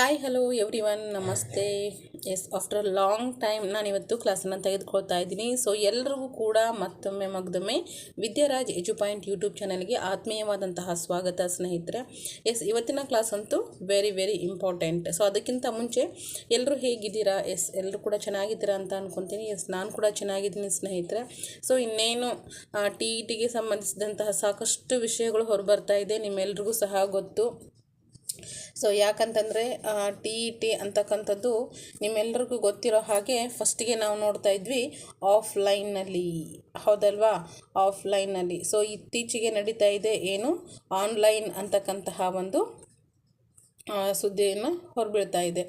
Hi hello everyone ನಮಸ್ತೆ yes after long time ನಾನು ಇವತ್ತು ಕ್ಲಾಸನ್ನು ತೆಗೆದುಕೊಳ್ತಾ ಇದ್ದೀನಿ. ಸೊ ಎಲ್ಲರಿಗೂ ಕೂಡ ಮತ್ತೊಮ್ಮೆ ಮಗ್ದೊಮ್ಮೆ ವಿದ್ಯಾರಾಜ್ ಎಜು ಪಾಯಿಂಟ್ ಯೂಟ್ಯೂಬ್ ಚಾನಲ್ಗೆ ಆತ್ಮೀಯವಾದಂತಹ ಸ್ವಾಗತ, ಸ್ನೇಹಿತರೆ. ಎಸ್ ಇವತ್ತಿನ ಕ್ಲಾಸ್ ಅಂತೂ ವೆರಿ ವೆರಿ ಇಂಪಾರ್ಟೆಂಟ್ ಸೊ ಅದಕ್ಕಿಂತ ಮುಂಚೆ ಎಲ್ಲರೂ ಹೇಗಿದ್ದೀರಾ? ಎಸ್ ಎಲ್ಲರೂ ಕೂಡ ಚೆನ್ನಾಗಿದ್ದೀರಾ ಅಂತ ಅಂದ್ಕೊತೀನಿ ಎಸ್ ನಾನು ಕೂಡ ಚೆನ್ನಾಗಿದ್ದೀನಿ, ಸ್ನೇಹಿತರೆ. ಸೊ ಇನ್ನೇನು ಟಿ ಇ ಟಿಗೆ ಸಂಬಂಧಿಸಿದಂತಹ ಸಾಕಷ್ಟು ವಿಷಯಗಳು ಹೊರಬರ್ತಾ ಇದೆ. ನಿಮ್ಮೆಲ್ರಿಗೂ ಸಹ ಗೊತ್ತು. ಸೊ ಯಾಕಂತಂದರೆ ಟಿ ಇ ಟಿ ಅಂತಕ್ಕಂಥದ್ದು ನಿಮ್ಮೆಲ್ಲರಿಗೂ ಗೊತ್ತಿರೋ ಹಾಗೆ ಫಸ್ಟಿಗೆ ನಾವು ನೋಡ್ತಾ ಇದ್ವಿ ಆಫ್ಲೈನಲ್ಲಿ ಹೌದಲ್ವಾ? ಆಫ್ಲೈನಲ್ಲಿ ಸೊ ಇತ್ತೀಚೆಗೆ ನಡೀತಾ ಇದೆ ಏನು? ಆನ್ಲೈನ್ ಅಂತಕ್ಕಂತಹ ಒಂದು ಸುದ್ದಿಯನ್ನು ಹೊರಬೀಳ್ತಾ ಇದೆ.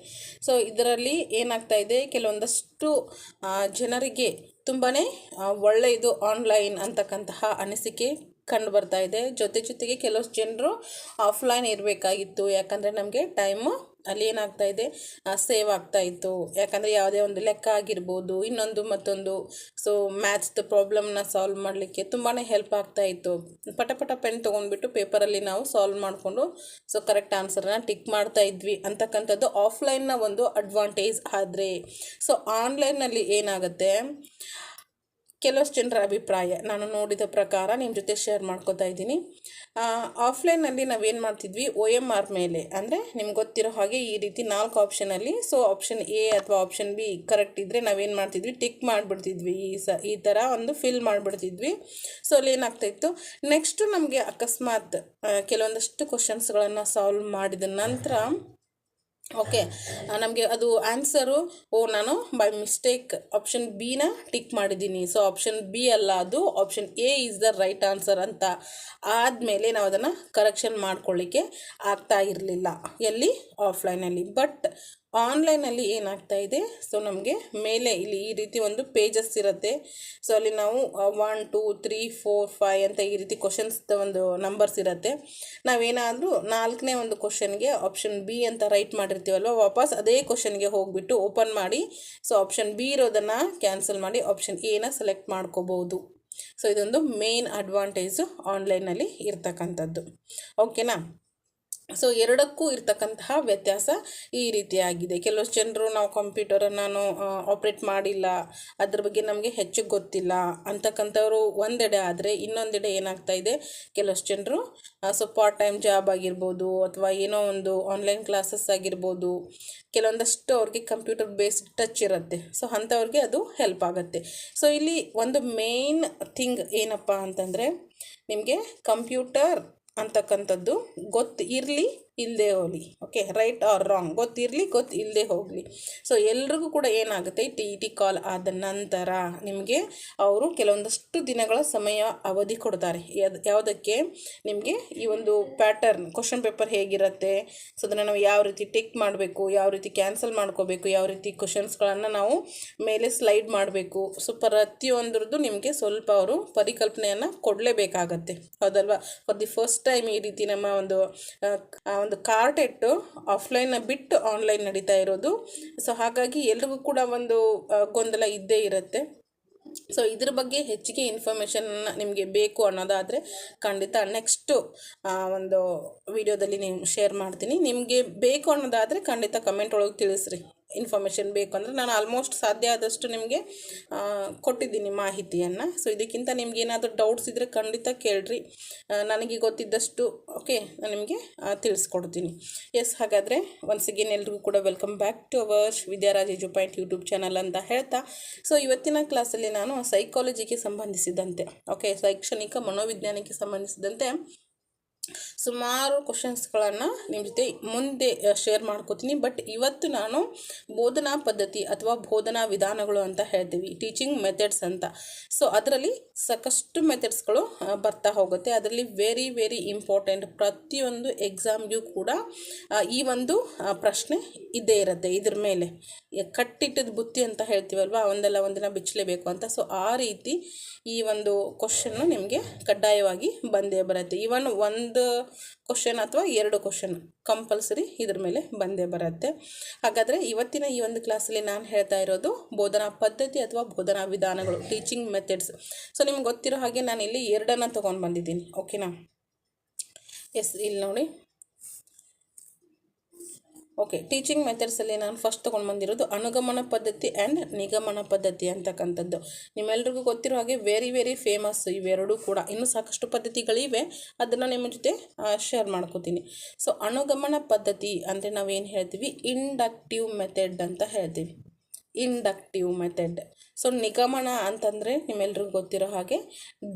ಸೊ ಇದರಲ್ಲಿ ಏನಾಗ್ತಾ ಇದೆ? ಕೆಲವೊಂದಷ್ಟು ಜನರಿಗೆ ತುಂಬಾ ಒಳ್ಳೆಯದು ಆನ್ಲೈನ್ ಅಂತಕ್ಕಂತಹ ಅನಿಸಿಕೆ ಕಂಡು ಬರ್ತಾ ಇದೆ. ಜೊತೆ ಜೊತೆಗೆ ಕೆಲವು ಜನರು ಆಫ್ಲೈನ್ ಇರಬೇಕಾಗಿತ್ತು. ಯಾಕಂದರೆ ನಮಗೆ ಟೈಮು ಅಲ್ಲಿ ಏನಾಗ್ತಾ ಇದೆ? ಸೇವ್ ಆಗ್ತಾ ಇತ್ತು. ಯಾಕಂದರೆ ಯಾವುದೇ ಒಂದು ಲೆಕ್ಕ ಆಗಿರ್ಬೋದು, ಇನ್ನೊಂದು ಮತ್ತೊಂದು ಸೊ ಮ್ಯಾಥ್ಸ್ದು ಪ್ರಾಬ್ಲಮ್ನ ಸಾಲ್ವ್ ಮಾಡಲಿಕ್ಕೆ ತುಂಬಾ ಹೆಲ್ಪ್ ಆಗ್ತಾ ಇತ್ತು. ಪಟ ಪಟ ಪೆನ್ ತೊಗೊಂಡ್ಬಿಟ್ಟು ಪೇಪರಲ್ಲಿ ನಾವು ಸಾಲ್ವ್ ಮಾಡಿಕೊಂಡು ಸೊ ಕರೆಕ್ಟ್ ಆನ್ಸರ್ನ ಟಿಕ್ ಮಾಡ್ತಾ ಇದ್ವಿ. ಅಂತಕ್ಕಂಥದ್ದು ಆಫ್ಲೈನ್ನ ಒಂದು ಅಡ್ವಾಂಟೇಜ್ ಆದರೆ. ಸೊ ಆನ್ಲೈನ್ನಲ್ಲಿ ಏನಾಗುತ್ತೆ? ಕೆಲವಷ್ಟು ಜನರ ಅಭಿಪ್ರಾಯ ನಾನು ನೋಡಿದ ಪ್ರಕಾರ ನಿಮ್ಮ ಜೊತೆ ಶೇರ್ ಮಾಡ್ಕೋತಾ ಇದ್ದೀನಿ. ಆಫ್ಲೈನಲ್ಲಿ ನಾವೇನು ಮಾಡ್ತಿದ್ವಿ ಒ ಎಂ ಆರ್ ಮೇಲೆ. ಅಂದರೆ ನಿಮ್ಗೆ ಗೊತ್ತಿರೋ ಹಾಗೆ ಈ ರೀತಿ ನಾಲ್ಕು ಆಪ್ಷನಲ್ಲಿ ಸೊ ಆಪ್ಷನ್ ಎ ಅಥವಾ ಆಪ್ಷನ್ ಬಿ ಕರೆಕ್ಟ್ ಇದ್ದರೆ ನಾವೇನು ಮಾಡ್ತಿದ್ವಿ ಟಿಕ್ ಮಾಡಿಬಿಡ್ತಿದ್ವಿ ಈ ಸ, ಈ ಥರ ಒಂದು ಫಿಲ್ ಮಾಡಿಬಿಡ್ತಿದ್ವಿ. ಸೊ ಅಲ್ಲಿ ಏನಾಗ್ತಾಯಿತ್ತು ನೆಕ್ಸ್ಟು ನಮಗೆ ಅಕಸ್ಮಾತ್ ಕೆಲವೊಂದಷ್ಟು ಕ್ವಶನ್ಸ್ಗಳನ್ನು ಸಾಲ್ವ್ ಮಾಡಿದ ನಂತರ ಓಕೆ ನಮಗೆ ಅದು ಆನ್ಸರು ಓ, ನಾನು ಬೈ ಮಿಸ್ಟೇಕ್ ಆಪ್ಷನ್ ಬಿನ ಟಿಕ್ ಮಾಡಿದ್ದೀನಿ. ಸೊ ಆಪ್ಷನ್ ಬಿ ಅಲ್ಲ ಅದು option A is the right answer ಅಂತ ಆದಮೇಲೆ ನಾವು ಅದನ್ನು ಕರೆಕ್ಷನ್ ಮಾಡ್ಕೊಳ್ಳಿಕ್ಕೆ ಆಗ್ತಾ ಇರಲಿಲ್ಲ. ಎಲ್ಲಿ? ಆಫ್ಲೈನಲ್ಲಿ ಬಟ್ ಆನ್ಲೈನಲ್ಲಿ ಏನಾಗ್ತಾ ಇದೆ? ಸೊ, ನಮಗೆ ಮೇಲೆ ಇಲ್ಲಿ ಈ ರೀತಿ ಒಂದು ಪೇಜಸ್ ಇರುತ್ತೆ. ಸೊ, ಅಲ್ಲಿ ನಾವು one two three four five ಅಂತ ಈ ರೀತಿ ಕ್ವಶನ್ಸ್ ಒಂದು ನಂಬರ್ಸ್ ಇರುತ್ತೆ. ನಾವೇನಾದರೂ ನಾಲ್ಕನೇ ಒಂದು ಕ್ವಶನ್ಗೆ ಆಪ್ಷನ್ ಬಿ ಅಂತ ರೈಟ್ ಮಾಡಿರ್ತೀವಲ್ವ, ವಾಪಸ್ ಅದೇ ಕ್ವಶನ್ಗೆ ಹೋಗಿಬಿಟ್ಟು ಓಪನ್ ಮಾಡಿ, ಸೊ ಆಪ್ಷನ್ ಬಿ ಇರೋದನ್ನು ಕ್ಯಾನ್ಸಲ್ ಮಾಡಿ ಆಪ್ಷನ್ ಎನ ಸೆಲೆಕ್ಟ್ ಮಾಡ್ಕೋಬೋದು. ಸೊ, ಇದೊಂದು ಮೇನ್ ಅಡ್ವಾಂಟೇಜು ಆನ್ಲೈನಲ್ಲಿ ಇರ್ತಕ್ಕಂಥದ್ದು. ಓಕೆನಾ ಸೊ ಎರಡಕ್ಕೂ ಇರ್ತಕ್ಕಂತಹ ವ್ಯತ್ಯಾಸ ಈ ರೀತಿಯಾಗಿದೆ. ಕೆಲವಷ್ಟು ಜನರು ನಾವು ಕಂಪ್ಯೂಟರನ್ನು ನಾನು ಆಪ್ರೇಟ್ ಮಾಡಿಲ್ಲ, ಅದ್ರ ಬಗ್ಗೆ ನಮಗೆ ಹೆಚ್ಚು ಗೊತ್ತಿಲ್ಲ ಅಂತಕ್ಕಂಥವ್ರು ಒಂದೆಡೆ ಆದರೆ ಇನ್ನೊಂದೆಡೆ ಏನಾಗ್ತಾ ಇದೆ? ಕೆಲವಷ್ಟು ಜನರು ಸೊ ಪಾರ್ಟ್ ಟೈಮ್ ಜಾಬ್ ಆಗಿರ್ಬೋದು ಅಥವಾ ಏನೋ ಒಂದು ಆನ್ಲೈನ್ ಕ್ಲಾಸಸ್ ಆಗಿರ್ಬೋದು, ಕೆಲವೊಂದಷ್ಟು ಅವ್ರಿಗೆ ಕಂಪ್ಯೂಟರ್ ಬೇಸ್ಡ್ ಟಚ್ ಇರುತ್ತೆ. ಸೊ ಅಂಥವ್ರಿಗೆ ಅದು ಹೆಲ್ಪ್ ಆಗುತ್ತೆ. ಸೊ ಇಲ್ಲಿ ಒಂದು ಮೇನ್ ಥಿಂಗ್ ಏನಪ್ಪ ಅಂತಂದರೆ, ನಿಮಗೆ ಕಂಪ್ಯೂಟರ್ ಅಂತಕ್ಕಂಥದ್ದು ಗೊತ್ತು ಇರಲಿ. ಇಲ್ಲದೆ ಹೋಗಲಿ ಓಕೆ ರೈಟ್ ಆರ್ ರಾಂಗ್ ಗೊತ್ತಿರಲಿ, ಗೊತ್ತು ಇಲ್ಲದೆ ಹೋಗಲಿ. ಸೊ ಎಲ್ರಿಗೂ ಕೂಡ ಏನಾಗುತ್ತೆ? ಟಿ ಟಿ ಕಾಲ್ ಆದ ನಂತರ ನಿಮಗೆ ಅವರು ಕೆಲವೊಂದಷ್ಟು ದಿನಗಳ ಸಮಯ ಅವಧಿ ಕೊಡ್ತಾರೆ. ಯಾವುದಕ್ಕೆ? ನಿಮಗೆ ಈ ಒಂದು ಪ್ಯಾಟರ್ನ್ ಕ್ವಶನ್ ಪೇಪರ್ ಹೇಗಿರುತ್ತೆ? ಸೊ ಅದನ್ನು ನಾವು ಯಾವ ರೀತಿ ಟಿಕ್ ಮಾಡಬೇಕು? ಯಾವ ರೀತಿ ಕ್ಯಾನ್ಸಲ್ ಮಾಡ್ಕೋಬೇಕು? ಯಾವ ರೀತಿ ಕ್ವಶನ್ಸ್ಗಳನ್ನು ನಾವು ಮೇಲೆ ಸ್ಲೈಡ್ ಮಾಡಬೇಕು? ಸೊ ಪ್ರತಿಯೊಂದ್ರದ್ದು ನಿಮಗೆ ಸ್ವಲ್ಪ ಅವರು ಪರಿಕಲ್ಪನೆಯನ್ನು ಕೊಡಲೇಬೇಕಾಗತ್ತೆ. ಹೌದಲ್ವಾ? ಫಾರ್ ದಿ ಫಸ್ಟ್ ಟೈಮ್ ಈ ರೀತಿ ನಮ್ಮ ಒಂದು ಒಂದು ಕಾರ್ಟ್ ಇಟ್ಟು ಆಫ್ಲೈನ್ನ ಬಿಟ್ಟು ಆನ್ಲೈನ್ ನಡೀತಾ ಇರೋದು. ಸೊ, ಹಾಗಾಗಿ ಎಲ್ರಿಗೂ ಕೂಡ ಒಂದು ಗೊಂದಲ ಇದ್ದೇ ಇರುತ್ತೆ. ಸೊ, ಇದ್ರ ಬಗ್ಗೆ ಹೆಚ್ಚಿಗೆ ಇನ್ಫಾರ್ಮೇಷನ್ ನಿಮಗೆ ಬೇಕು ಅನ್ನೋದಾದರೆ ಖಂಡಿತ ನೆಕ್ಸ್ಟು ಒಂದು ವಿಡಿಯೋದಲ್ಲಿ ನೀವು ಶೇರ್ ಮಾಡ್ತೀನಿ. ನಿಮಗೆ ಬೇಕು ಅನ್ನೋದಾದರೆ ಖಂಡಿತ ಕಮೆಂಟ್ ಒಳಗೆ ತಿಳಿಸ್ರಿ. ಇನ್ಫಾರ್ಮೇಷನ್ ಬೇಕು ಅಂದರೆ ನಾನು ಆಲ್ಮೋಸ್ಟ್ ಸಾಧ್ಯ ಆದಷ್ಟು ನಿಮಗೆ ಕೊಟ್ಟಿದ್ದೀನಿ ಮಾಹಿತಿಯನ್ನು. ಸೊ ಇದಕ್ಕಿಂತ ನಿಮ್ಗೆ ಏನಾದರೂ ಡೌಟ್ಸ್ ಇದ್ದರೆ ಖಂಡಿತ ಕೇಳ್ರಿ. ನನಗೆ ಗೊತ್ತಿದ್ದಷ್ಟು ಓಕೆ ನಾನು ನಿಮಗೆ ತಿಳಿಸ್ಕೊಡ್ತೀನಿ. ಎಸ್ ಹಾಗಾದರೆ ಒನ್ಸ್ ಅಗೇನ್ ಎಲ್ರಿಗೂ ಕೂಡ welcome back to our Vidyaraj edu point YouTube channel ಅಂತ ಹೇಳ್ತಾ. ಸೊ ಇವತ್ತಿನ ಕ್ಲಾಸಲ್ಲಿ ನಾನು ಸೈಕಾಲಜಿಗೆ ಸಂಬಂಧಿಸಿದಂತೆ ಓಕೆ ಶೈಕ್ಷಣಿಕ ಮನೋವಿಜ್ಞಾನಕ್ಕೆ ಸಂಬಂಧಿಸಿದಂತೆ ಸುಮಾರು ಕ್ವಶನ್ಸ್ಗಳನ್ನು ನಿಮ್ಮ ಜೊತೆ ಮುಂದೆ ಶೇರ್ ಮಾಡ್ಕೋತೀನಿ. ಬಟ್ ಇವತ್ತು ನಾನು ಬೋಧನಾ ಪದ್ಧತಿ ಅಥವಾ ಬೋಧನಾ ವಿಧಾನಗಳು ಅಂತ ಹೇಳ್ತೀವಿ ಟೀಚಿಂಗ್ ಮೆಥಡ್ಸ್ ಅಂತ. ಸೊ ಅದರಲ್ಲಿ ಸಾಕಷ್ಟು ಮೆಥಡ್ಸ್ಗಳು ಬರ್ತಾ ಹೋಗುತ್ತೆ. ಅದರಲ್ಲಿ ವೆರಿ ವೆರಿ ಇಂಪಾರ್ಟೆಂಟ್ ಪ್ರತಿಯೊಂದು ಎಕ್ಸಾಮ್ಗೂ ಕೂಡ ಈ ಒಂದು ಪ್ರಶ್ನೆ ಇದ್ದೇ ಇರುತ್ತೆ ಇದ್ರ ಮೇಲೆ. ಕಟ್ಟಿಟ್ಟದ ಬುತ್ತಿ ಅಂತ ಹೇಳ್ತೀವಲ್ವ? ಒಂದಲ್ಲ ಒಂದಿನ ಬಿಚ್ಚಲೇಬೇಕು ಅಂತ. ಸೊ ಆ ರೀತಿ ಈ ಒಂದು ಕ್ವಶನ್ನು ನಿಮಗೆ ಕಡ್ಡಾಯವಾಗಿ ಬಂದೇ ಬರುತ್ತೆ. ಇವನ್ ಒಂದು ಕ್ವಶನ್ ಅಥವಾ ಎರಡು ಕ್ವಶನ್ ಕಂಪಲ್ಸರಿ ಇದ್ರ ಮೇಲೆ ಬಂದೇ ಬರುತ್ತೆ. ಹಾಗಾದರೆ ಇವತ್ತಿನ ಈ ಒಂದು ಕ್ಲಾಸಲ್ಲಿ ನಾನು ಹೇಳ್ತಾ ಇರೋದು ಬೋಧನಾ ಪದ್ಧತಿ ಅಥವಾ ಬೋಧನಾ ವಿಧಾನಗಳು ಟೀಚಿಂಗ್ ಮೆಥಡ್ಸ್ ಸೊ ನಿಮ್ಗೆ ಗೊತ್ತಿರೋ ಹಾಗೆ ನಾನು ಇಲ್ಲಿ ಎರಡನ್ನು ತೊಗೊಂಡು ಬಂದಿದ್ದೀನಿ. ಓಕೆನಾ ಎಸ್ ಇಲ್ಲಿ ನೋಡಿ. ಓಕೆ ಟೀಚಿಂಗ್ ಮೆಥಡ್ಸಲ್ಲಿ ನಾನು ಫಸ್ಟ್ ತೊಗೊಂಡು ಬಂದಿರೋದು ಅನುಗಮನ ಪದ್ಧತಿ ಆ್ಯಂಡ್ ನಿಗಮನ ಪದ್ಧತಿ ಅಂತಕ್ಕಂಥದ್ದು. ನಿಮ್ಮೆಲ್ರಿಗೂ ಗೊತ್ತಿರೋ ಹಾಗೆ ವೆರಿ ವೆರಿ ಫೇಮಸ್ ಇವೆರಡೂ ಕೂಡ. ಇನ್ನೂ ಸಾಕಷ್ಟು ಪದ್ಧತಿಗಳಿವೆ. ಅದನ್ನು ನಿಮ್ಮ ಜೊತೆ ಶೇರ್ ಮಾಡ್ಕೋತೀನಿ. ಸೊ ಅನುಗಮನ ಪದ್ಧತಿ ಅಂದರೆ ನಾವೇನು ಹೇಳ್ತೀವಿ? ಇಂಡಕ್ಟಿವ್ ಮೆಥಡ್ ಅಂತ ಹೇಳ್ತೀವಿ. ಇಂಡಕ್ಟಿವ್ ಮೆಥಡ್ ಸೊ ನಿಗಮನ ಅಂತಂದರೆ ನಿಮ್ಮೆಲ್ರಿಗೂ ಗೊತ್ತಿರೋ ಹಾಗೆ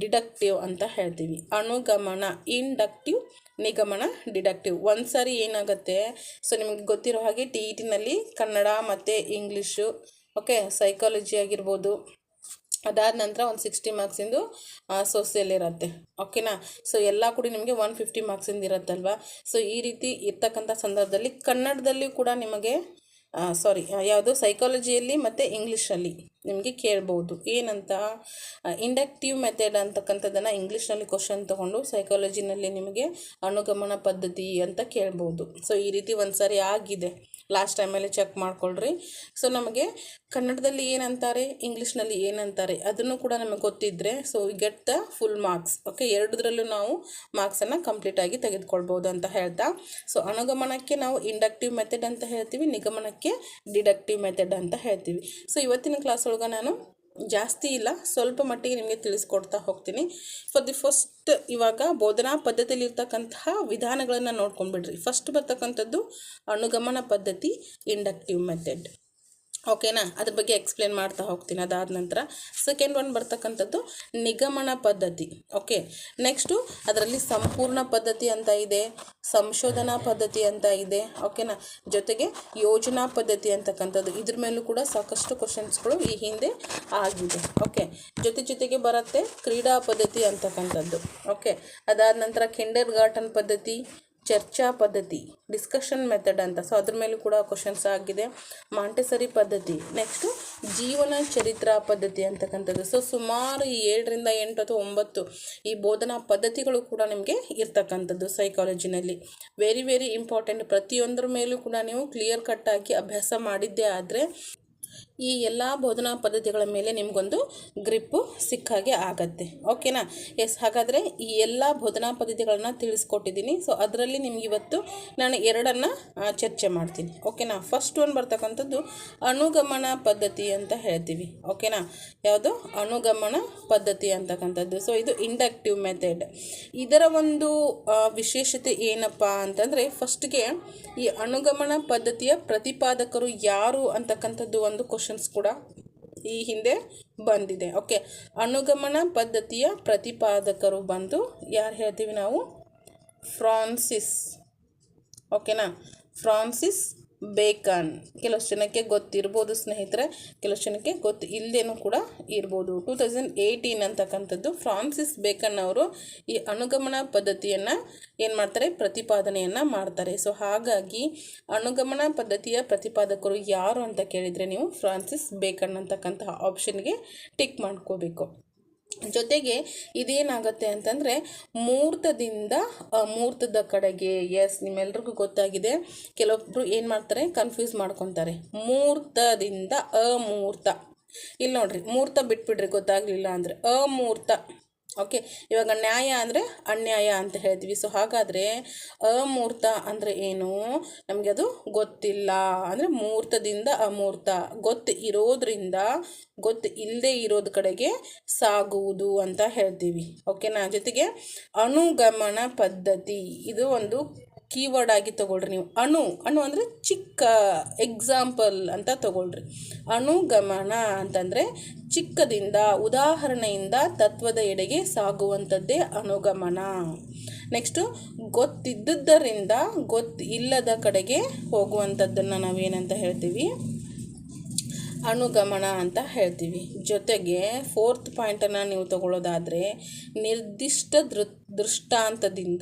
ಡಿಡಕ್ಟಿವ್ ಅಂತ ಹೇಳ್ತೀವಿ. ಅನುಗಮನ ಇಂಡಕ್ಟಿವ್ ನಿಗಮನ ಡಿಡಕ್ಟಿವ್ ಒಂದು ಸಾರಿ ಏನಾಗುತ್ತೆ? ಸೊ ನಿಮಗೆ ಗೊತ್ತಿರೋ ಹಾಗೆ ಟಿ ಇ ಟಿನಲ್ಲಿ ಕನ್ನಡ ಮತ್ತು ಇಂಗ್ಲೀಷು ಓಕೆ ಸೈಕಾಲಜಿ ಆಗಿರ್ಬೋದು. ಅದಾದ ನಂತರ ಒಂದು ಸಿಕ್ಸ್ಟಿ ಮಾರ್ಕ್ಸಿಂದು ಸೋಸಿಯಲ್ ಇರುತ್ತೆ. ಓಕೆನಾ ಸೊ ಎಲ್ಲ ಕೂಡ ನಿಮಗೆ ಒನ್ ಫಿಫ್ಟಿ ಮಾರ್ಕ್ಸಿಂದ ಇರುತ್ತಲ್ವ? ಸೊ ಈ ರೀತಿ ಇರ್ತಕ್ಕಂಥ ಸಂದರ್ಭದಲ್ಲಿ ಕನ್ನಡದಲ್ಲಿ ಕೂಡ ನಿಮಗೆ ಸಾರಿ ಯಾವುದು? ಸೈಕಾಲಜಿಯಲ್ಲಿ ಮತ್ತು ಇಂಗ್ಲೀಷಲ್ಲಿ ನಿಮಗೆ ಕೇಳ್ಬೋದು. ಏನಂತ? ಇಂಡಕ್ಟಿವ್ ಮೆಥಡ್ ಅಂತಕ್ಕಂಥದ್ದನ್ನು ಇಂಗ್ಲೀಷ್ನಲ್ಲಿ ಕ್ವಶನ್ ತೊಗೊಂಡು ಸೈಕಾಲಜಿನಲ್ಲಿ ನಿಮಗೆ ಅನುಗಮನ ಪದ್ಧತಿ ಅಂತ ಕೇಳ್ಬೋದು. ಸೊ ಈ ರೀತಿ ಒಂದು ಸಾರಿ ಆಗಿದೆ ಲಾಸ್ಟ್ ಟೈಮಲ್ಲಿ ಚೆಕ್ ಮಾಡ್ಕೊಳ್ರಿ. ಸೊ ನಮಗೆ ಕನ್ನಡದಲ್ಲಿ ಏನಂತಾರೆ? ಇಂಗ್ಲೀಷ್ನಲ್ಲಿ ಏನಂತಾರೆ? ಅದನ್ನು ಕೂಡ ನಮಗೆ ಗೊತ್ತಿದ್ದರೆ so get the full marks okay ಎರಡರಲ್ಲೂ ನಾವು ಮಾರ್ಕ್ಸನ್ನು ಕಂಪ್ಲೀಟಾಗಿ ತೆಗೆದುಕೊಳ್ಬೋದು ಅಂತ ಹೇಳ್ತಾ. ಸೊ ಅನುಗಮನಕ್ಕೆ ನಾವು ಇಂಡಕ್ಟಿವ್ ಮೆಥಡ್ ಅಂತ ಹೇಳ್ತೀವಿ, ನಿಗಮನಕ್ಕೆ ಡಿಡಕ್ಟಿವ್ ಮೆಥಡ್ ಅಂತ ಹೇಳ್ತೀವಿ. ಸೊ ಇವತ್ತಿನ ಕ್ಲಾಸ್ ಒಳಗೆ ನಾನು ಜಾಸ್ತಿ ಇಲ್ಲ. ಸ್ವಲ್ಪ ಮಟ್ಟಿಗೆ ನಿಮಗೆ ತಿಳಿಸ್ಕೊಡ್ತಾ ಹೋಗ್ತೀನಿ. ಫಾರ್ ದಿ ಫಸ್ಟ್ ಇವಾಗ ಬೋಧನಾ ಪದ್ಧತಿಯಲ್ಲಿ ಇರ್ತಕ್ಕಂತಹ ವಿಧಾನಗಳನ್ನು ನೋಡ್ಕೊಂಡ್ಬಿಡ್ರಿ. ಫಸ್ಟ್ ಬರ್ತಕ್ಕಂಥದ್ದು ಅನುಗಮನ ಪದ್ಧತಿ ಇಂಡಕ್ಟಿವ್ ಮೆಥಡ್ ಓಕೆನಾ? ಅದ್ರ ಬಗ್ಗೆ ಎಕ್ಸ್ಪ್ಲೇನ್ ಮಾಡ್ತಾ ಹೋಗ್ತೀನಿ ಅದಾದ ನಂತರ. ಸೆಕೆಂಡ್ ಒನ್ ಬರ್ತಕ್ಕಂಥದ್ದು ನಿಗಮನ ಪದ್ಧತಿ. ಓಕೆ? ನೆಕ್ಸ್ಟು ಅದರಲ್ಲಿ ಸಂಪೂರ್ಣ ಪದ್ಧತಿ ಅಂತ ಇದೆ, ಸಂಶೋಧನಾ ಪದ್ಧತಿ ಅಂತ ಇದೆ, ಓಕೆನಾ? ಜೊತೆಗೆ ಯೋಜನಾ ಪದ್ಧತಿ ಅಂತಕ್ಕಂಥದ್ದು. ಇದ್ರ ಮೇಲೂ ಕೂಡ ಸಾಕಷ್ಟು ಕ್ವಶನ್ಸ್ಗಳು ಈ ಹಿಂದೆ ಆಗಿದೆ. ಓಕೆ? ಜೊತೆ ಜೊತೆಗೆ ಬರುತ್ತೆ ಕ್ರೀಡಾ ಪದ್ಧತಿ ಅಂತಕ್ಕಂಥದ್ದು. ಓಕೆ? ಅದಾದ ನಂತರ ಕಿಂಡರ್ ಗಾರ್ಟನ್ ಪದ್ಧತಿ ಚರ್ಚಾ ಪದ್ಧತಿ ಡಿಸ್ಕಷನ್ ಮೆಥಡ್ ಅಂತ. ಸೊ ಅದ್ರ ಮೇಲೂ ಕೂಡ ಕ್ವಶನ್ಸ್ ಆಗಿದೆ. ಮಾಂಟೆಸರಿ ಪದ್ಧತಿ. ನೆಕ್ಸ್ಟು ಜೀವನ ಚರಿತ್ರಾ ಪದ್ಧತಿ ಅಂತಕ್ಕಂಥದ್ದು. ಸೊ ಸುಮಾರು ಏಳರಿಂದ ಎಂಟು ಅಥವಾ ಒಂಬತ್ತು ಈ ಬೋಧನಾ ಪದ್ಧತಿಗಳು ಕೂಡ ನಿಮಗೆ ಇರ್ತಕ್ಕಂಥದ್ದು ಸೈಕಾಲಜಿನಲ್ಲಿ ವೆರಿ ವೆರಿ ಇಂಪಾರ್ಟೆಂಟ್ ಪ್ರತಿಯೊಂದರ ಮೇಲೂ ಕೂಡ ನೀವು ಕ್ಲಿಯರ್ ಕಟ್ಟಾಗಿ ಅಭ್ಯಾಸ ಮಾಡಿದ್ದೇ ಆದರೆ ಈ ಎಲ್ಲ ಬೋಧನಾ ಪದ್ಧತಿಗಳ ಮೇಲೆ ನಿಮಗೊಂದು ಗ್ರಿಪ್ಪು ಸಿಕ್ಕಾಗೆ ಆಗತ್ತೆ. ಓಕೆನಾ ಎಸ್ ಹಾಗಾದರೆ ಈ ಎಲ್ಲ ಬೋಧನಾ ಪದ್ಧತಿಗಳನ್ನ ತಿಳಿಸ್ಕೊಟ್ಟಿದ್ದೀನಿ. ಸೊ ಅದರಲ್ಲಿ ನಿಮ್ಗೆ ಇವತ್ತು ನಾನು ಎರಡನ್ನು ಚರ್ಚೆ ಮಾಡ್ತೀನಿ. ಓಕೆನಾ ಫಸ್ಟ್ ಒಂದು ಬರ್ತಕ್ಕಂಥದ್ದು ಅನುಗಮನ ಪದ್ಧತಿ ಅಂತ ಹೇಳ್ತೀವಿ. ಓಕೆನಾ ಯಾವುದು? ಅನುಗಮನ ಪದ್ಧತಿ ಅಂತಕ್ಕಂಥದ್ದು. ಸೊ ಇದು ಇಂಡಕ್ಟಿವ್ ಮೆಥಡ್ ಇದರ ಒಂದು ವಿಶೇಷತೆ ಏನಪ್ಪ ಅಂತಂದರೆ ಫಸ್ಟ್ಗೆ ಈ ಅನುಗಮನ ಪದ್ಧತಿಯ ಪ್ರತಿಪಾದಕರು ಯಾರು ಅಂತಕ್ಕಂಥದ್ದು ಒಂದು ಕ್ವಶನ್ಸ್ ಕೂಡ ಈ ಹಿಂದೆ ಬಂದಿದೆ. ಓಕೆ ಅನುಗಮನ ಪದ್ಧತಿಯ ಪ್ರತಿಪಾದಕರು ಬಂದು ಯಾರು ಹೇಳ್ತೀವಿ ನಾವು? ಫ್ರಾನ್ಸಿಸ್. ಓಕೆನಾ ಫ್ರಾನ್ಸಿಸ್ ಬೇಕನ್. ಕೆಲವಷ್ಟು ಜನಕ್ಕೆ ಗೊತ್ತಿರ್ಬೋದು ಸ್ನೇಹಿತರೆ ಕೆಲವಷ್ಟು ಜನಕ್ಕೆ ಗೊತ್ತು ಇಲ್ಲದೇನೂ ಕೂಡ ಇರ್ಬೋದು. ಟೂ ತೌಸಂಡ್ ಏಯ್ಟೀನ್ ಅಂತಕ್ಕಂಥದ್ದು ಫ್ರಾನ್ಸಿಸ್ ಬೇಕನ್ ಅವರು ಈ ಅನುಗಮನ ಪದ್ಧತಿಯನ್ನು ಏನು ಮಾಡ್ತಾರೆ? ಪ್ರತಿಪಾದನೆಯನ್ನು ಮಾಡ್ತಾರೆ. ಸೊ ಹಾಗಾಗಿ ಅನುಗಮನ ಪದ್ಧತಿಯ ಪ್ರತಿಪಾದಕರು ಯಾರು ಅಂತ ಕೇಳಿದರೆ ನೀವು ಫ್ರಾನ್ಸಿಸ್ ಬೇಕನ್ ಅಂತಕ್ಕಂತಹ ಆಪ್ಷನ್ಗೆ ಟಿಕ್ ಮಾಡ್ಕೋಬೇಕು. ಜೊತೆಗೆ ಇದೇನಾಗುತ್ತೆ ಅಂತಂದರೆ ಮೂರ್ತದಿಂದ ಅಮೂರ್ತದ ಕಡೆಗೆ ಎಸ್ ನಿಮ್ಮೆಲ್ರಿಗೂ ಗೊತ್ತಾಗಿದೆ. ಕೆಲವೊಬ್ರು ಏನು ಮಾಡ್ತಾರೆ? ಕನ್ಫ್ಯೂಸ್ ಮಾಡ್ಕೊತಾರೆ. ಮೂರ್ತದಿಂದ ಅಮೂರ್ತ. ಇಲ್ಲಿ ನೋಡ್ರಿ ಮೂರ್ತ ಬಿಟ್ಬಿಡ್ರಿ, ಗೊತ್ತಾಗಲಿಲ್ಲ ಅಂದರೆ. ಅಮೂರ್ತ. ಓಕೆ ಇವಾಗ ನ್ಯಾಯ ಅಂದರೆ ಅನ್ಯಾಯ ಅಂತ ಹೇಳ್ತೀವಿ. ಸೊ ಹಾಗಾದರೆ ಅಮೂರ್ತ ಅಂದರೆ ಏನು? ನಮಗೆ ಅದು ಗೊತ್ತಿಲ್ಲ. ಅಂದರೆ ಮೂರ್ತದಿಂದ ಅಮೂರ್ತ. ಗೊತ್ತು ಇರೋದ್ರಿಂದ, ಗೊತ್ತು ಇಲ್ಲದೆ ಇರೋದ ಕಡೆಗೆ ಸಾಗುವುದು ಅಂತ ಹೇಳ್ತೀವಿ. ಓಕೆನಾ ಜೊತೆಗೆ ಅನುಗಮನ ಪದ್ಧತಿ. ಇದು ಒಂದು ಕೀವರ್ಡ್ ಆಗಿ ತಗೊಳ್ರಿ ನೀವು. ಅಣು ಅಣು ಅಂದರೆ ಚಿಕ್ಕ ಎಕ್ಸಾಂಪಲ್ ಅಂತ ತಗೊಳ್ರಿ. ಅಣುಗಮನ ಅಂತಂದರೆ ಚಿಕ್ಕದಿಂದ, ಉದಾಹರಣೆಯಿಂದ ತತ್ವದ ಎಡೆಗೆ ಸಾಗುವಂಥದ್ದೇ ಅನುಗಮನ ನೆಕ್ಸ್ಟು ಗೊತ್ತಿದ್ದುದರಿಂದ ಗೊತ್ತು ಇಲ್ಲದ ಕಡೆಗೆ ಹೋಗುವಂಥದ್ದನ್ನು ನಾವೇನಂತ ಹೇಳ್ತೀವಿ? ಅನುಗಮನ ಅಂತ ಹೇಳ್ತೀವಿ. ಜೊತೆಗೆ ಫೋರ್ತ್ ಪಾಯಿಂಟನ್ನು ನೀವು ತಗೊಳ್ಳೋದಾದರೆ, ನಿರ್ದಿಷ್ಟ ದೃ ದೃಷ್ಟಾಂತದಿಂದ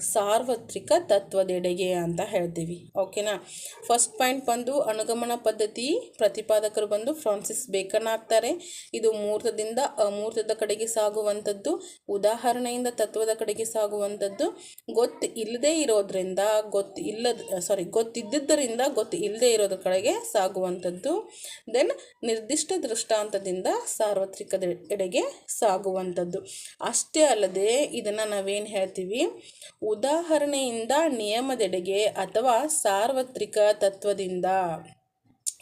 ಸಾರ್ವತ್ರಿಕ ತತ್ವದೆಡೆಗೆ ಅಂತ ಹೇಳ್ತೀವಿ. ಓಕೆನಾ ಫಸ್ಟ್ ಪಾಯಿಂಟ್ ಬಂದು ಅನುಗಮನ ಪದ್ಧತಿ. ಪ್ರತಿಪಾದಕರು ಬಂದು ಫ್ರಾನ್ಸಿಸ್ ಬೇಕನ್ ಆಗ್ತಾರೆ. ಇದು ಮೂರ್ತದಿಂದ ಅಮೂರ್ತದ ಕಡೆಗೆ ಸಾಗುವಂಥದ್ದು, ಉದಾಹರಣೆಯಿಂದ ತತ್ವದ ಕಡೆಗೆ ಸಾಗುವಂಥದ್ದು. ಗೊತ್ತು ಇಲ್ಲದೇ ಇರೋದ್ರಿಂದ, ಗೊತ್ತು ಇಲ್ಲದ ಸಾರಿ ಗೊತ್ತಿದ್ದರಿಂದ ಗೊತ್ತು ಇಲ್ಲದೇ ಇರೋದ್ರ ಕಡೆಗೆ ಸಾಗುವಂಥದ್ದು. ದೆನ್ ನಿರ್ದಿಷ್ಟ ದೃಷ್ಟಾಂತದಿಂದ ಸಾರ್ವತ್ರಿಕದ ಎಡೆಗೆ ಸಾಗುವಂಥದ್ದು. ಅಷ್ಟೇ ಅಲ್ಲದೆ ಇದನ್ನು ನಾವೇನು ಹೇಳ್ತೀವಿ? ಉದಾಹರಣೆಯಿಂದ ನಿಯಮದೆಡೆಗೆ ಅಥವಾ ಸಾರ್ವತ್ರಿಕ ತತ್ವದಿಂದ.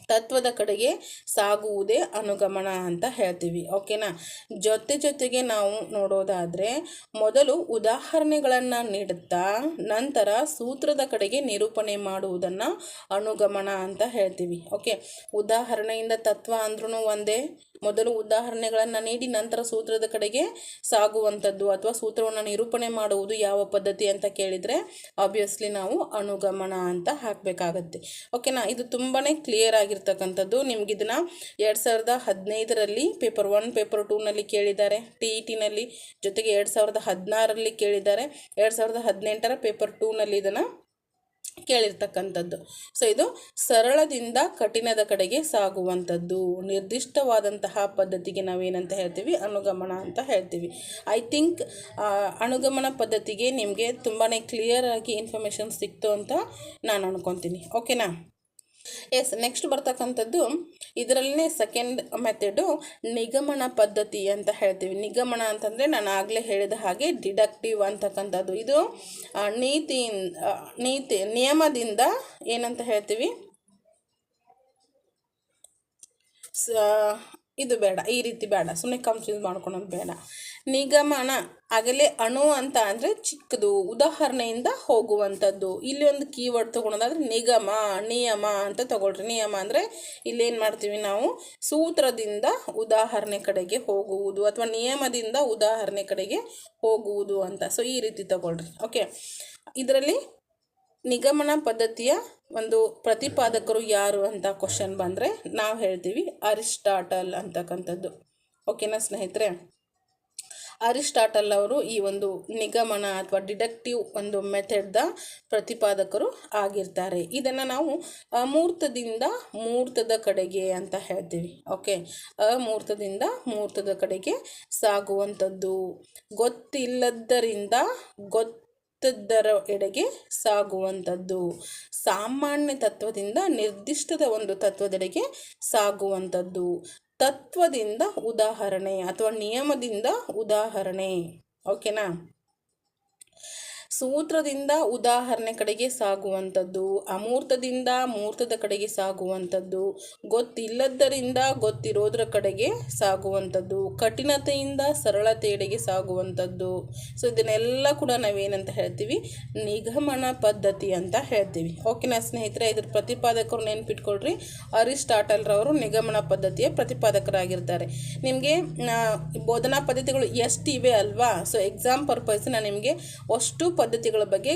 ತತ್ವದ ಕಡೆಗೆ ಸಾಗುವುದೇ ಅನುಗಮನ ಅಂತ ಹೇಳ್ತೀವಿ, ಓಕೆನಾ? ಜೊತೆ ಜೊತೆಗೆ ನಾವು ನೋಡೋದಾದರೆ, ಮೊದಲು ಉದಾಹರಣೆಗಳನ್ನು ನೀಡುತ್ತಾ ನಂತರ ಸೂತ್ರದ ಕಡೆಗೆ ನಿರೂಪಣೆ ಮಾಡುವುದನ್ನು ಅನುಗಮನ ಅಂತ ಹೇಳ್ತೀವಿ, ಓಕೆ? ಉದಾಹರಣೆಯಿಂದ ತತ್ವ ಅಂದ್ರೂ ಒಂದೇ, ಮೊದಲು ಉದಾಹರಣೆಗಳನ್ನು ನೀಡಿ ನಂತರ ಸೂತ್ರದ ಕಡೆಗೆ ಸಾಗುವಂಥದ್ದು ಅಥವಾ ಸೂತ್ರವನ್ನು ನಿರೂಪಣೆ ಮಾಡುವುದು ಯಾವ ಪದ್ಧತಿ ಅಂತ ಕೇಳಿದರೆ ಆಬ್ವಿಯಸ್ಲಿ ನಾವು ಅನುಗಮನ ಅಂತ ಹಾಕಬೇಕಾಗತ್ತೆ, ಓಕೆನಾ? ಇದು ತುಂಬಾ ಕ್ಲಿಯರ್ ಆಗಿರ್ತಕ್ಕಂಥದ್ದು. ನಿಮ್ಗೆ ಇದನ್ನು ಎರಡು ಸಾವಿರದ ಹದಿನೈದರಲ್ಲಿ ಪೇಪರ್ ಒನ್, ಪೇಪರ್ ಟೂನಲ್ಲಿ ಕೇಳಿದ್ದಾರೆ. ಟಿ ಇ ಟಿನಲ್ಲಿ ಜೊತೆಗೆ ಎರಡು ಸಾವಿರದ ಹದಿನಾರರಲ್ಲಿ ಕೇಳಿದ್ದಾರೆ. ಎರಡು ಸಾವಿರದ ಹದಿನೆಂಟರ ಪೇಪರ್ ಟೂನಲ್ಲಿ ಇದನ್ನು ಕೇಳಿರ್ತಕ್ಕಂಥದ್ದು. ಸೊ ಇದು ಸರಳದಿಂದ ಕಠಿಣದ ಕಡೆಗೆ ಸಾಗುವಂಥದ್ದು. ನಿರ್ದಿಷ್ಟವಾದಂತಹ ಪದ್ಧತಿಗೆ ನಾವೇನಂತ ಹೇಳ್ತೀವಿ? ಅನುಗಮನ ಅಂತ ಹೇಳ್ತೀವಿ. ಐ ಥಿಂಕ್ ಅನುಗಮನ ಪದ್ಧತಿಗೆ ನಿಮಗೆ ತುಂಬಾ ಕ್ಲಿಯರ್ ಆಗಿ ಇನ್ಫಾರ್ಮೇಷನ್ ಸಿಕ್ತು ಅಂತ ನಾನು ಅನ್ಕೊತೀನಿ. ಓಕೆನಾ ಎಸ್ ನೆಕ್ಸ್ಟ್ ಬರ್ತಕ್ಕಂಥದ್ದು ಇದರಲ್ಲೇ ಸೆಕೆಂಡ್ ಮೆಥಡು ನಿಗಮನ ಪದ್ಧತಿ ಅಂತ ಹೇಳ್ತೀವಿ. ನಿಗಮನ ಅಂತಂದರೆ ನಾನು ಆಗಲೇ ಹೇಳಿದ ಹಾಗೆ ಡಿಡಕ್ಟಿವ್ ಅಂತಕ್ಕಂಥದ್ದು. ಇದು ನೀತಿ ನೀತಿ, ನಿಯಮದಿಂದ ಏನಂತ ಹೇಳ್ತೀವಿ? ಇದು ಬೇಡ, ಈ ರೀತಿ ಬೇಡ. ಸುಮ್ಮನೆ ಕನ್ಫ್ಯೂಸ್ ಮಾಡ್ಕೊಳೋದು ಬೇಡ. ನಿಗಮನ ಆಗಲೇ ಅಣು ಅಂತ ಅಂದರೆ ಚಿಕ್ಕದು, ಉದಾಹರಣೆಯಿಂದ ಹೋಗುವಂಥದ್ದು. ಇಲ್ಲಿ ಒಂದು ಕೀವರ್ಡ್ ತೊಗೊಳೋದಾದ್ರೆ ನಿಗಮ, ನಿಯಮ ಅಂತ ತಗೊಳ್ರಿ. ನಿಯಮ ಅಂದರೆ ಇಲ್ಲೇನು ಮಾಡ್ತೀವಿ ನಾವು? ಸೂತ್ರದಿಂದ ಉದಾಹರಣೆ ಕಡೆಗೆ ಹೋಗುವುದು ಅಥವಾ ನಿಯಮದಿಂದ ಉದಾಹರಣೆ ಕಡೆಗೆ ಹೋಗುವುದು ಅಂತ. ಸೊ ಈ ರೀತಿ ತಗೊಳ್ರಿ. ಓಕೆ ಇದರಲ್ಲಿ ನಿಗಮನ ಪದ್ಧತಿಯ ಒಂದು ಪ್ರತಿಪಾದಕರು ಯಾರು ಅಂತ ಕ್ವಶನ್ ಬಂದರೆ ನಾವು ಹೇಳ್ತೀವಿ ಅರಿಸ್ಟಾಟಲ್ ಅಂತಕ್ಕಂಥದ್ದು. ಓಕೆನಾ ಸ್ನೇಹಿತರೆ? ಅರಿಸ್ಟಾಟಲ್ ಅವರು ಈ ಒಂದು ನಿಗಮನ ಅಥವಾ ಡಿಡಕ್ಟಿವ್ ಒಂದು ಮೆಥಡ್ದ ಪ್ರತಿಪಾದಕರು ಆಗಿರ್ತಾರೆ. ಇದನ್ನು ನಾವು ಅಮೂರ್ತದಿಂದ ಮೂರ್ತದ ಕಡೆಗೆ ಅಂತ ಹೇಳ್ತೀವಿ ಓಕೆ ಅಮೂರ್ತದಿಂದ ಮೂರ್ತದ ಕಡೆಗೆ ಸಾಗುವಂಥದ್ದು. ಗೊತ್ತಿಲ್ಲದ್ದರಿಂದ ಗೊತ್ತದ್ದರ ಎಡೆಗೆ ಸಾಗುವಂಥದ್ದು. ಸಾಮಾನ್ಯ ತತ್ವದಿಂದ ನಿರ್ದಿಷ್ಟದ ಒಂದು ತತ್ವದೆಡೆಗೆ ಸಾಗುವಂಥದ್ದು. ತತ್ವದಿಂದ ಉದಾಹರಣೆ ಅಥವಾ ನಿಯಮದಿಂದ ಉದಾಹರಣೆ. ಓಕೆನಾ ಸೂತ್ರದಿಂದ ಉದಾಹರಣೆ ಕಡೆಗೆ ಸಾಗುವಂಥದ್ದು, ಅಮೂರ್ತದಿಂದ ಮೂರ್ತದ ಕಡೆಗೆ ಸಾಗುವಂಥದ್ದು, ಗೊತ್ತಿಲ್ಲದ್ದರಿಂದ ಗೊತ್ತಿರೋದ್ರ ಕಡೆಗೆ ಸಾಗುವಂಥದ್ದು, ಕಠಿಣತೆಯಿಂದ ಸರಳತೆಯಡೆಗೆ ಸಾಗುವಂಥದ್ದು. ಸೊ ಇದನ್ನೆಲ್ಲ ಕೂಡ ನಾವೇನಂತ ಹೇಳ್ತೀವಿ? ನಿಗಮನ ಪದ್ಧತಿ ಅಂತ ಹೇಳ್ತೀವಿ. ಓಕೆನಾ ಸ್ನೇಹಿತರೆ, ಇದ್ರ ಪ್ರತಿಪಾದಕರು ನೆನ್ಪಿಟ್ಕೊಳ್ರಿ. ಅರಿಸ್ಟಾಟಲ್ರವರು ನಿಗಮನ ಪದ್ಧತಿಯ ಪ್ರತಿಪಾದಕರಾಗಿರ್ತಾರೆ. ನಿಮಗೆ ಬೋಧನಾ ಪದ್ಧತಿಗಳು ಎಷ್ಟಿವೆ ಅಲ್ವಾ? ಸೊ ಎಕ್ಸಾಮ್ ಪರ್ಪಸ್ ನಾನು ನಿಮಗೆ ಅಷ್ಟು ಪದ್ಧತಿಗಳ ಬಗ್ಗೆ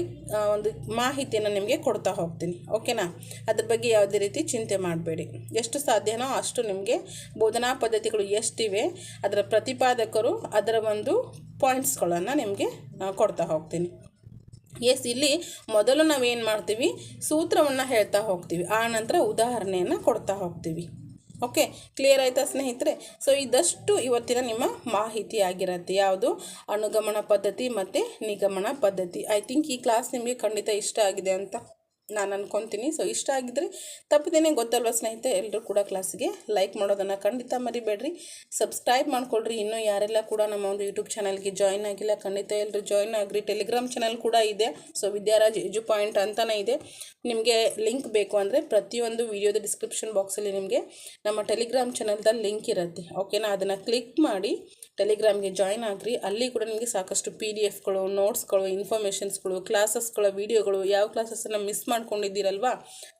ಒಂದು ಮಾಹಿತಿಯನ್ನು ನಿಮಗೆ ಕೊಡ್ತಾ ಹೋಗ್ತೀನಿ. ಓಕೆನಾ? ಅದ್ರ ಬಗ್ಗೆ ಯಾವುದೇ ರೀತಿ ಚಿಂತೆ ಮಾಡಬೇಡಿ. ಎಷ್ಟು ಸಾಧ್ಯನೋ ಅಷ್ಟು ನಿಮಗೆ ಬೋಧನಾ ಪದ್ಧತಿಗಳು ಎಷ್ಟಿವೆ, ಅದರ ಪ್ರತಿಪಾದಕರು ಅದರ ಒಂದು ಪಾಯಿಂಟ್ಸ್ಗಳನ್ನು ನಿಮಗೆ ಕೊಡ್ತಾ ಹೋಗ್ತೀನಿ. ಎಸ್, ಇಲ್ಲಿ ಮೊದಲು ನಾವೇನು ಮಾಡ್ತೀವಿ, ಸೂತ್ರವನ್ನು ಹೇಳ್ತಾ ಹೋಗ್ತೀವಿ. ಆ ನಂತರ ಉದಾಹರಣೆಯನ್ನು ಕೊಡ್ತಾ ಹೋಗ್ತೀವಿ. ಓಕೆ ಕ್ಲಿಯರ್ ಆಯಿತಾ ಸ್ನೇಹಿತರೆ? ಸೊ ಇದಷ್ಟು ಇವತ್ತಿನ ನಿಮ್ಮ ಮಾಹಿತಿ ಆಗಿರುತ್ತೆ. ಯಾವುದು? ಅನುಗಮನ ಪದ್ಧತಿ ಮತ್ತು ನಿಗಮನ ಪದ್ಧತಿ. ಐ ಥಿಂಕ್ ಈ ಕ್ಲಾಸ್ ನಿಮಗೆ ಖಂಡಿತ ಇಷ್ಟ ಆಗಿದೆ ಅಂತ. ನಾನು ಅಂದ್ಕೊತೀನಿ ಸೊ ಇಷ್ಟ ಆಗಿದ್ದರೆ ತಪ್ಪದೇನೆ ಗೊತ್ತಲ್ವ ಸ್ನೇಹಿತರೆ ಎಲ್ಲರೂ ಕೂಡ ಕ್ಲಾಸಿಗೆ ಲೈಕ್ ಮಾಡೋದನ್ನು ಖಂಡಿತ ಮರಿಬೇಡ್ರಿ. ಸಬ್ಸ್ಕ್ರೈಬ್ ಮಾಡ್ಕೊಳ್ರಿ. ಇನ್ನೂ ಯಾರೆಲ್ಲ ಕೂಡ ನಮ್ಮ ಒಂದು ಯೂಟ್ಯೂಬ್ ಚಾನಲ್ಗೆ ಜಾಯ್ನ್ ಆಗಿಲ್ಲ, ಖಂಡಿತ ಎಲ್ಲರೂ ಜಾಯ್ನ್ ಆಗಿರಿ. ಟೆಲಿಗ್ರಾಮ್ ಚಾನಲ್ ಕೂಡ ಇದೆ. ಸೊ ವಿದ್ಯಾರಾಜ್ ಎಜು ಪಾಯಿಂಟ್ ಅಂತಲೇ ಇದೆ. ನಿಮಗೆ ಲಿಂಕ್ ಬೇಕು ಅಂದರೆ ಪ್ರತಿಯೊಂದು ವಿಡಿಯೋದ ಡಿಸ್ಕ್ರಿಪ್ಷನ್ ಬಾಕ್ಸಲ್ಲಿ ನಿಮಗೆ ನಮ್ಮ ಟೆಲಿಗ್ರಾಮ್ ಚಾನಲ್ದ ಲಿಂಕ್ ಇರುತ್ತೆ. ಓಕೆನಾ ಅದನ್ನು ಕ್ಲಿಕ್ ಮಾಡಿ ಟೆಲಿಗ್ರಾಮ್ಗೆ ಜಾಯ್ನ್ ಆಗಿರಿ. ಅಲ್ಲಿ ಕೂಡ ನಿಮಗೆ ಸಾಕಷ್ಟು ಪಿ ಡಿ ಎಫ್ಗಳು ನೋಟ್ಸ್ಗಳು ಇನ್ಫಾರ್ಮೇಷನ್ಸ್ಗಳು ಕ್ಲಾಸಸ್ಗಳ ವೀಡಿಯೋಗಳು ಯಾವ ಕ್ಲಾಸಸ್ಸನ್ನು ಮಿಸ್ ಮಾಡ್ಕೊಂಡಿದ್ದೀರಲ್ವಾ,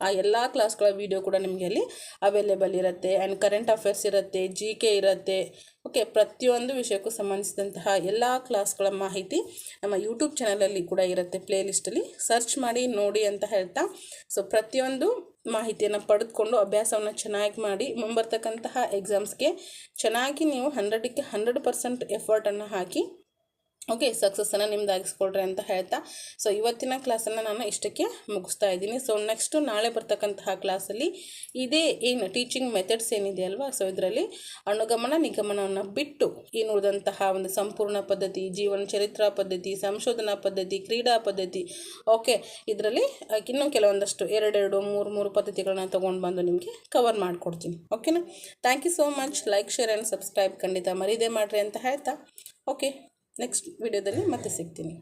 ಆ ಎಲ್ಲ ಕ್ಲಾಸ್ಗಳ ವೀಡಿಯೋ ಕೂಡ ನಿಮಗೆ ಅಲ್ಲಿ ಅವೈಲೇಬಲ್ ಇರುತ್ತೆ. ಆ್ಯಂಡ್ ಕರೆಂಟ್ ಅಫೇರ್ಸ್ ಇರುತ್ತೆ ಜಿ ಕೆ ಇರುತ್ತೆ. ಓಕೆ ಪ್ರತಿಯೊಂದು ವಿಷಯಕ್ಕೂ ಸಂಬಂಧಿಸಿದಂತಹ ಎಲ್ಲ ಕ್ಲಾಸ್ಗಳ ಮಾಹಿತಿ ನಮ್ಮ ಯೂಟ್ಯೂಬ್ ಚಾನಲಲ್ಲಿ ಕೂಡ ಇರುತ್ತೆ ಪ್ಲೇಲಿಸ್ಟಲ್ಲಿ ಸರ್ಚ್ ಮಾಡಿ ನೋಡಿ ಅಂತ ಹೇಳ್ತಾ. ಸೊ ಪ್ರತಿಯೊಂದು ಮಾಹಿತಿಯನ್ನು ಪಡೆದುಕೊಂಡು ಅಭ್ಯಾಸವನ್ನು ಚೆನ್ನಾಗಿ ಮಾಡಿ ಮುಂಬರ್ತಕ್ಕಂತಹ ಎಕ್ಸಾಮ್ಸ್ಗೆ ಚೆನ್ನಾಗಿ ನೀವು ಹಂಡ್ರೆಡಕ್ಕೆ ಹಂಡ್ರೆಡ್ ಪರ್ಸೆಂಟ್ ಎಫರ್ಟನ್ನು ಹಾಕಿ ಓಕೆ ಸಕ್ಸಸ್ಸನ್ನು ನಿಮ್ದಾಗಿಸ್ಕೊಳ್ರಿ ಅಂತ ಹೇಳ್ತಾ. ಸೊ ಇವತ್ತಿನ ಕ್ಲಾಸನ್ನು ನಾನು ಇಷ್ಟಕ್ಕೆ ಮುಗಿಸ್ತಾ ಇದ್ದೀನಿ. ಸೊ ನೆಕ್ಸ್ಟು ನಾಳೆ ಬರ್ತಕ್ಕಂತಹ ಕ್ಲಾಸಲ್ಲಿ ಇದೇ ಏನು ಟೀಚಿಂಗ್ ಮೆಥಡ್ಸ್ ಏನಿದೆ ಅಲ್ವಾ? ಸೊ ಇದರಲ್ಲಿ ಅನುಗಮನ ನಿಗಮನವನ್ನು ಬಿಟ್ಟು ಏನು ಉಳಿದಂತಹ ಒಂದು ಸಂಪೂರ್ಣ ಪದ್ಧತಿ, ಜೀವನ ಚರಿತ್ರಾ ಪದ್ಧತಿ, ಸಂಶೋಧನಾ ಪದ್ಧತಿ, ಕ್ರೀಡಾ ಪದ್ಧತಿ ಓಕೆ ಇದರಲ್ಲಿ ಇನ್ನೂ ಕೆಲವೊಂದಷ್ಟು ಎರಡೆರಡು, ಮೂರು ಮೂರು ಪದ್ಧತಿಗಳನ್ನ ತೊಗೊಂಡು ಬಂದು ನಿಮಗೆ ಕವರ್ ಮಾಡಿಕೊಡ್ತೀನಿ. ಓಕೆನಾ thank you so much like share and subscribe ಖಂಡಿತ ಮರೀದೇ ಮಾಡಿರಿ ಅಂತ ಹೇಳ್ತಾ. ಓಕೆ ನೆಕ್ಸ್ಟ್ ವಿಡಿಯೋದಲ್ಲಿ ಮತ್ತೆ ಸಿಗ್ತೀನಿ.